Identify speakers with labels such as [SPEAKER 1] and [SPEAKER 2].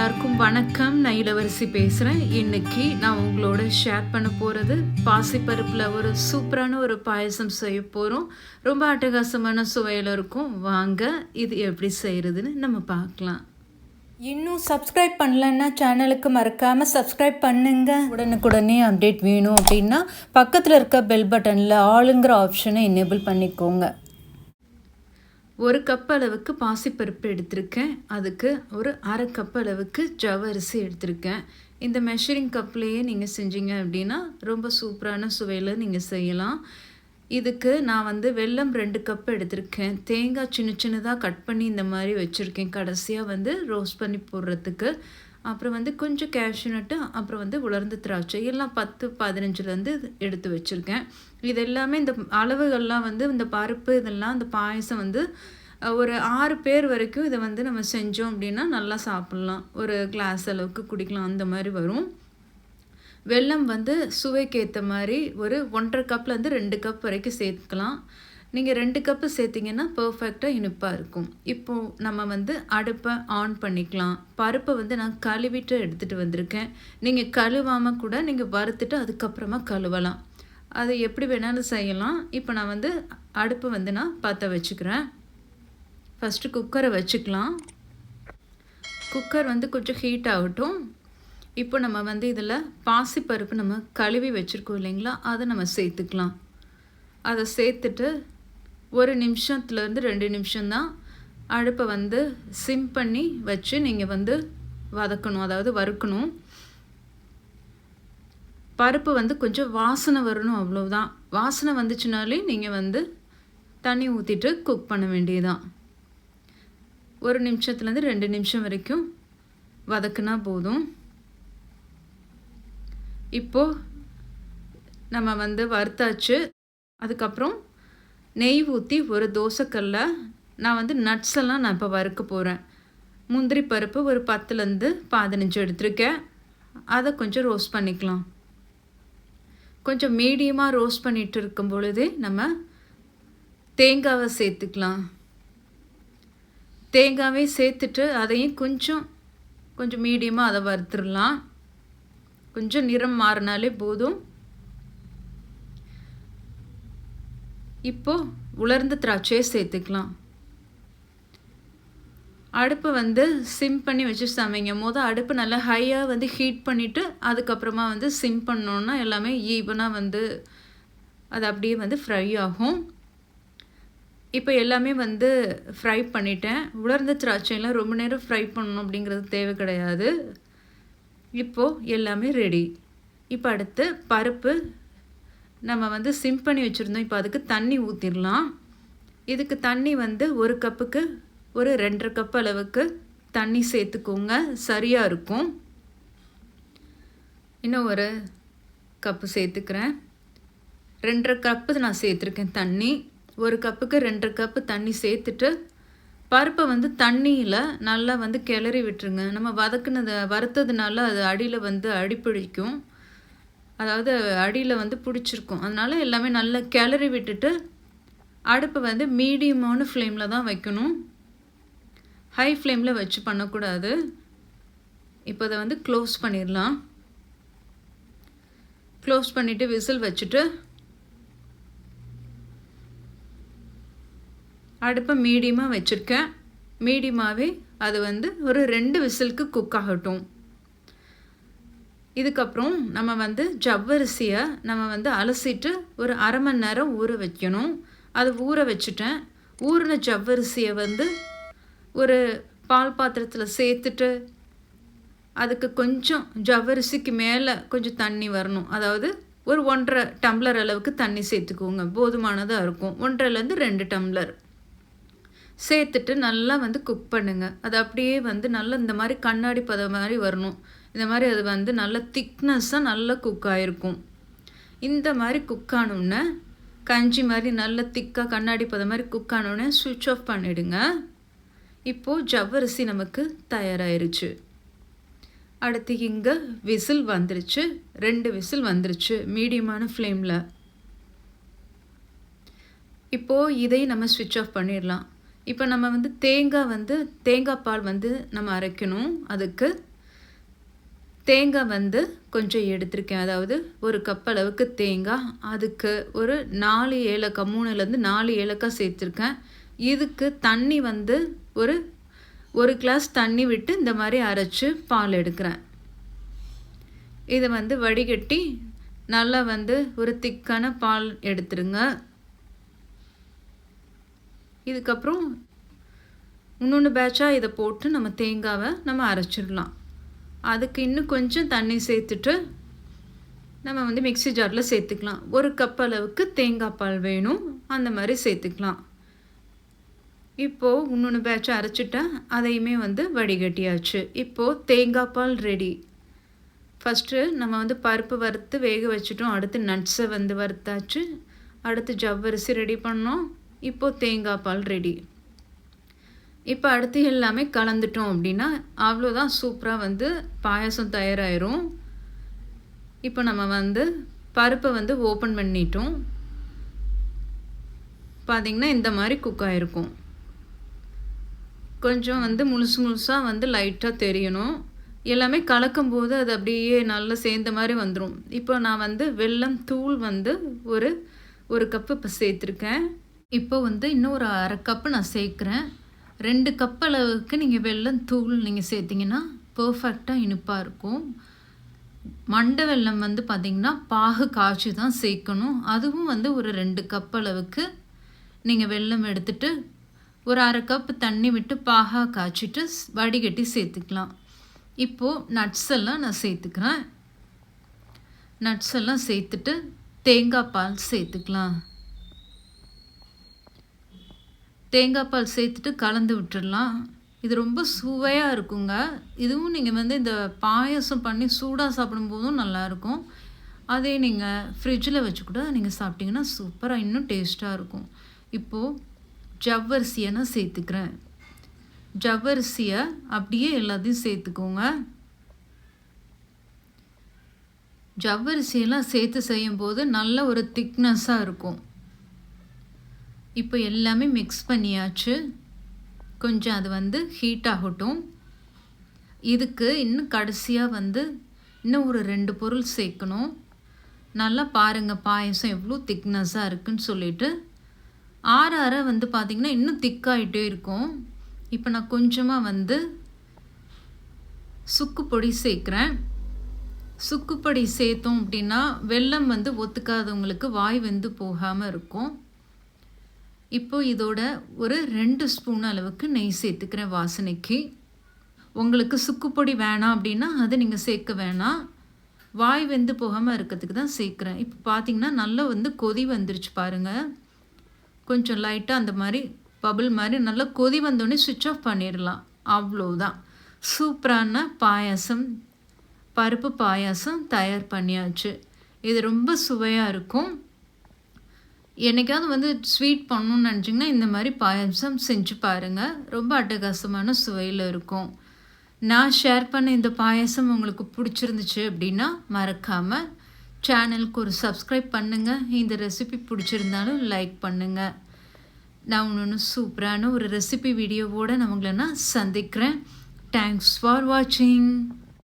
[SPEAKER 1] எல்லாருக்கும் வணக்கம். நான் இளவரசி பேசுகிறேன் இன்னைக்கு நான் உங்களோட ஷேர் பண்ண போகிறது பாசிப்பருப்பில் ஒரு சூப்பரான ஒரு பாயசம் செய்ய போகிறோம் ரொம்ப அட்டகாசமான சுவையில் இருக்கும். வாங்க இது எப்படி செய்கிறதுன்னு நம்ம பார்க்கலாம்.
[SPEAKER 2] இன்னும் சப்ஸ்கிரைப் பண்ணலன்னா சேனலுக்கு மறக்காமல் சப்ஸ்கிரைப் பண்ணுங்க. உடனுக்குடனே அப்டேட் வேணும் அப்படின்னா பக்கத்தில் இருக்க பெல் பட்டனில் ஆளுங்கிற ஆப்ஷனை எனேபிள் பண்ணிக்கோங்க.
[SPEAKER 1] ஒரு கப் அளவுக்கு பாசிப்பருப்பு எடுத்திருக்கேன். அதுக்கு ஒரு அரை கப் அளவுக்கு ஜவ்வரிசி எடுத்திருக்கேன். இந்த மெஷரிங் கப்லேயே நீங்கள் செஞ்சீங்க அப்படின்னா ரொம்ப சூப்பரான சுவையில் நீங்கள் செய்யலாம். இதுக்கு நான் வந்து வெல்லம் ரெண்டு கப் எடுத்திருக்கேன். தேங்காய் சின்ன சின்னதாக கட் பண்ணி இந்த மாதிரி வச்சுருக்கேன். கடைசியாக வந்து ரோஸ்ட் பண்ணி போடுறதுக்கு. அப்புறம் வந்து கொஞ்சம் கேஷ்யூநட்டு அப்புறம் வந்து உலர்ந்த திராட்சை. எல்லாம் பத்து பதினஞ்சுலேருந்து எடுத்து வச்சுருக்கேன். இது எல்லாமே இந்த அளவுகள்லாம் வந்து இந்த பருப்பு இதெல்லாம் இந்த பாயசம் வந்து ஒரு ஆறு பேர் வரைக்கும் இதை வந்து நம்ம செஞ்சோம் அப்படின்னா நல்லா சாப்பிட்லாம். ஒரு கிளாஸ் அளவுக்கு குடிக்கலாம். அந்த மாதிரி வரும். வெல்லம் வந்து சுவைக்கு ஏற்ற மாதிரி ஒரு ஒன்றரை கப்லேருந்து ரெண்டு கப் வரைக்கும் சேர்த்துக்கலாம். நீங்கள் ரெண்டு கப்பு சேர்த்திங்கன்னா பர்ஃபெக்டாக இனிப்பாக இருக்கும். இப்போது நம்ம வந்து அடுப்பை ஆன் பண்ணிக்கலாம். பருப்பை வந்து நான் கழுவிட்டு எடுத்துகிட்டு வந்திருக்கேன். நீங்கள் கழுவாமல் கூட நீங்கள் வறுத்துட்டு அதுக்கப்புறமா கழுவலாம். அது எப்படி வேணாலும் செய்யலாம். இப்போ நான் வந்து அடுப்பை வந்து நான் பற்ற வச்சுக்கிறேன். ஃபஸ்ட்டு குக்கரை வச்சுக்கலாம். குக்கர் வந்து கொஞ்சம் ஹீட் ஆகட்டும். இப்போ நம்ம வந்து இதில் பாசிப்பருப்பு நம்ம கழுவி வச்சுருக்கோம் இல்லைங்களா? அதை நம்ம சேர்த்துக்கலாம். அதை சேர்த்துட்டு ஒரு நிமிஷத்துலேருந்து ரெண்டு நிமிஷம்தான் அடுப்பை வந்து சிம் பண்ணி வச்சு நீங்கள் வந்து வதக்கணும் அதாவது வறுக்கணும். பருப்பு வந்து கொஞ்சம் வாசனை வரணும் அவ்வளோதான் வாசனை வந்துச்சுனாலே நீங்கள் வந்து தண்ணி ஊற்றிட்டு குக் பண்ண வேண்டியதுதான். ஒரு நிமிஷத்துலேருந்து ரெண்டு நிமிஷம் வரைக்கும் வதக்குனா போதும். இப்போது நம்ம வந்து வறுத்தாச்சு. அதுக்கப்புறம் நெய் ஊற்றி ஒரு தோசைக்கல்ல நான் வந்து நட்ஸ் எல்லாம் நான் இப்போ வறுக்க போகிறேன் முந்திரி பருப்பு ஒரு பத்துலேருந்து பதினஞ்சு எடுத்திருக்கேன். அதை கொஞ்சம் ரோஸ்ட் பண்ணிக்கலாம். கொஞ்சம் மீடியமாக ரோஸ்ட் பண்ணிகிட்டு இருக்கும் பொழுது நம்ம தேங்காவை சேர்த்துக்கலாம். தேங்காவே சேர்த்துட்டு அதையும் கொஞ்சம் கொஞ்சம் மீடியமாக அதை வறுத்துடலாம். கொஞ்சம் நிறம் மாறினாலே போதும். இப்போ உலர்ந்த திராட்சையை சேர்த்துக்கலாம். அடுப்பை வந்து சிம் பண்ணி வச்சு சமைக்கும் போது அடுப்பு நல்லா ஹையாக வந்து ஹீட் பண்ணிவிட்டு அதுக்கப்புறமா வந்து சிம் பண்ணோன்னா எல்லாமே ஈவனாக வந்து அது அப்படியே வந்து ஃப்ரை ஆகும். இப்போ எல்லாமே வந்து ஃப்ரை பண்ணிட்டேன். உலர்ந்த திராட்சையெல்லாம் ரொம்ப நேரம் ஃப்ரை பண்ணணும் அப்படிங்கிறது தேவை கிடையாது. இப்போது எல்லாமே ரெடி இப்போ அடுத்து பருப்பு நம்ம வந்து சிம் பண்ணி வச்சுருந்தோம். இப்போ அதுக்கு தண்ணி ஊற்றிடலாம் இதுக்கு தண்ணி வந்து ஒரு கப்புக்கு ஒரு ரெண்டரை கப் அளவுக்கு தண்ணி சேர்த்துக்கோங்க. சரியாக இருக்கும். இன்னும் ஒரு கப்பு சேர்த்துக்கிறேன். ரெண்டரை கப்பு நான் சேர்த்துருக்கேன் தண்ணி. ஒரு கப்புக்கு ரெண்டரை கப்பு தண்ணி சேர்த்துட்டு பருப்பை வந்து தண்ணியில் நல்லா வந்து கிளறி விட்டுருங்க. நம்ம வதக்குனது வறுத்ததுனால அது அடியில் வந்து அடிப்பிடிக்கும் அதாவது அடியில் வந்து பிடிச்சிருக்கும். அதனால் எல்லாமே நல்லா கிளறி விட்டுட்டு அடுப்பை வந்து மீடியமான ஃப்ளேமில் தான் வைக்கணும். ஹை ஃப்ளேமில் வச்சு பண்ணக்கூடாது. இப்போ அதை வந்து க்ளோஸ் பண்ணிடலாம். க்ளோஸ் பண்ணிவிட்டு விசில் வச்சுட்டு அடுப்பை மீடியமாக வச்சுருக்கேன். மீடியமாகவே அது வந்து ஒரு ரெண்டு விசிலுக்கு குக் ஆகட்டும். இதுக்கப்புறம் நம்ம வந்து ஜவ்வரிசியை நம்ம வந்து அலசிட்டு ஒரு அரை மணி நேரம் ஊற வைக்கணும். அது ஊற வச்சுட்டேன். ஊறின ஜவ்வரிசியை வந்து ஒரு பால் பாத்திரத்தில் சேர்த்துட்டு அதுக்கு கொஞ்சம் ஜவ்வரிசிக்கு மேலே கொஞ்சம் தண்ணி வரணும். அதாவது ஒரு ஒன்றரை டம்ளர் அளவுக்கு தண்ணி சேர்த்துக்கோங்க. போதுமானதாக இருக்கும். ஒன்றரைலேருந்து ரெண்டு டம்ளர். சேர்த்துட்டு நல்லா வந்து குக் பண்ணுங்கள் அது அப்படியே வந்து நல்லா இந்த மாதிரி கண்ணாடி பதம் மாதிரி வரணும். இந்த மாதிரி அது வந்து நல்ல திக்னஸ்ஸாக நல்லா குக் ஆகிருக்கும் இந்த மாதிரி குக் ஆனோடனே கஞ்சி மாதிரி நல்ல திக்காக கண்ணாடி பதம் மாதிரி குக் ஆனோடனே சுவிட்ச் ஆஃப் பண்ணிவிடுங்க இப்போது ஜவ்வரிசி நமக்கு தயாராயிருச்சு. அடுத்து இங்கே விசில் வந்துருச்சு. ரெண்டு விசில் வந்துருச்சு மீடியமான ஃப்ளேமில் இப்போது இதை நம்ம சுவிட்ச் ஆஃப் பண்ணிடலாம். இப்போ நம்ம வந்து தேங்காய் வந்து தேங்காய் பால் வந்து நம்ம அரைக்கணும். அதுக்கு தேங்காய் வந்து கொஞ்சம் எடுத்திருக்கேன். அதாவது ஒரு கப் அளவுக்கு தேங்காய். அதுக்கு ஒரு நாலு ஏலக்காய் மூணுலேருந்து நாலு ஏலக்காய் சேர்த்துருக்கேன். இதுக்கு தண்ணி வந்து ஒரு ஒரு கிளாஸ் தண்ணி விட்டு இந்த மாதிரி அரைச்சி பால் எடுக்கிறேன். இதை வந்து வடிகட்டி நல்லா வந்து ஒரு திக்கான பால் எடுத்துருங்க. இதுக்கப்புறம் இன்னொன்று பேட்சாக இதை போட்டு நம்ம தேங்காவை நம்ம அரைச்சிடலாம். அதுக்கு இன்னும் கொஞ்சம் தண்ணி சேர்த்துட்டு நம்ம வந்து மிக்ஸி ஜாரில் சேர்த்துக்கலாம். ஒரு கப் அளவுக்கு தேங்காய் பால் வேணும். அந்த மாதிரி சேர்த்துக்கலாம். இப்போது இன்னொன்று பேட்சை அரைச்சிட்டேன். அதையுமே வந்து வடிகட்டியாச்சு. இப்போது தேங்காய் பால் ரெடி ஃபஸ்ட்டு நம்ம வந்து பருப்பு வறுத்து வேக வச்சுட்டோம். அடுத்து நட்ஸை வந்து வறுத்தாச்சு. அடுத்து ஜவ்வரிசி ரெடி பண்ணோம். இப்போது தேங்காய் பால் ரெடி இப்போ அடுத்து எல்லாமே கலந்துட்டோம் அப்படின்னா அவ்வளோதான் சூப்பராக வந்து பாயாசம் தயாராகிரும் இப்போ நம்ம வந்து பருப்பை வந்து ஓப்பன் பண்ணிட்டோம். பார்த்திங்கன்னா இந்த மாதிரி குக் ஆகிருக்கும் கொஞ்சம் வந்து முழுசு முழுசாக வந்து லைட்டாக தெரியணும். எல்லாமே கலக்கும்போது அது அப்படியே நல்லா சேர்ந்த மாதிரி வந்துடும் இப்போ நான் வந்து வெல்லம் தூள் வந்து ஒரு ஒரு கப்பு இப்போ சேர்த்துருக்கேன். இப்போ வந்து இன்னும் ஒரு அரை கப்பு நான் சேர்க்குறேன். ரெண்டு கப் அளவுக்கு நீங்கள் வெல்லம் தூள் நீங்கள் சேர்த்திங்கன்னா பர்ஃபெக்டாக இனிப்பாக இருக்கும். மண்டை வெல்லம் வந்து பார்த்திங்கன்னா பாகு காய்ச்சி தான் சேர்க்கணும். அதுவும் வந்து ஒரு ரெண்டு கப் அளவுக்கு நீங்கள் வெல்லம் எடுத்துட்டு ஒரு அரை கப் தண்ணி விட்டு பாகா காய்ச்சிட்டு வடிகட்டி சேர்த்துக்கலாம். இப்போது நட்ஸ் எல்லாம் நான் சேர்த்துக்கிறேன். நட்ஸ் எல்லாம் சேர்த்துட்டு தேங்காய் பால் சேர்த்துக்கலாம். தேங்காய் பால் சேர்த்துட்டு கலந்து விட்டுடலாம். இது ரொம்ப சுவையாக இருக்குங்க. இதுவும் நீங்கள் வந்து இந்த பாயசம் பண்ணி சூடாக சாப்பிடும்போதும் நல்லாயிருக்கும் அதே நீங்கள் ஃப்ரிட்ஜில் வச்சு கூட நீங்கள் சாப்பிட்டிங்கன்னா சூப்பராக இன்னும் டேஸ்ட்டாக இருக்கும். இப்போது ஜவ்வரிசியை நான் சேர்த்துக்கிறேன். ஜவ்வரிசியை அப்படியே எல்லாத்தையும் சேர்த்துக்கோங்க. ஜவ்வரிசியெல்லாம் சேர்த்து செய்யும்போது நல்ல ஒரு திக்னஸ்ஸாக இருக்கும். இப்போ எல்லாமே மிக்ஸ் பண்ணியாச்சு. கொஞ்சம் அது வந்து ஹீட் ஆகட்டும். இதுக்கு இன்னும் கடைசியாக வந்து இன்னும் ஒரு ரெண்டு பொருள் சேர்க்கணும். நல்லா பாருங்கள் பாயசம் எவ்வளோ திக்னஸ்ஸாக இருக்குன்னு சொல்லிட்டு. ஆற ஆற வந்து பார்த்திங்கன்னா இன்னும் திக்காகிட்டே இருக்கும். இப்போ நான் கொஞ்சமாக வந்து சுக்கு பொடி சேர்க்குறேன். சுக்கு பொடி சேர்த்தோம் அப்படின்னா வெல்லம் வந்து ஒத்துக்காதவங்களுக்கு வாய் வந்து போகாமல் இருக்கும். இப்போ இதோட ஒரு ரெண்டு ஸ்பூன் அளவுக்கு நெய் சேர்த்துக்கிறேன் வாசனைக்கு உங்களுக்கு சுக்குப்பொடி வேணாம் அப்படின்னா அதை நீங்கள் சேர்க்க வேணாம். வாய் வெந்து போகாமல் இருக்கிறதுக்கு தான் சேர்க்குறேன். இப்போ பார்த்தீங்கன்னா நல்லா வந்து கொதி வந்துருச்சு பாருங்கள் கொஞ்சம் லைட்டாக அந்த மாதிரி பபுள் மாதிரி நல்லா கொதி வந்தோடனே சுவிட்ச் ஆஃப் பண்ணிடலாம். அவ்வளோதான் சூப்பரான பாயாசம். பருப்பு பாயாசம் தயார் பண்ணியாச்சு. இது ரொம்ப சுவையாக இருக்கும். என்னைக்காவது வந்து ஸ்வீட் பண்ணணும்னு நினச்சிங்கன்னா இந்த மாதிரி பாயாசம் செஞ்சு பாருங்கள் ரொம்ப அட்டகாசமான சுவையில் இருக்கும். நான் ஷேர் பண்ண இந்த பாயாசம் உங்களுக்கு பிடிச்சிருந்துச்சு அப்படின்னா மறக்காமல் சேனலுக்கு ஒரு சப்ஸ்கிரைப் பண்ணுங்கள் இந்த ரெசிபி பிடிச்சிருந்தாலும் லைக் பண்ணுங்கள் நான் ஒன்று சூப்பரான ஒரு ரெசிபி வீடியோவோடு நான் உங்களை நான் சந்திக்கிறேன். தேங்க்ஸ் ஃபார் வாட்சிங்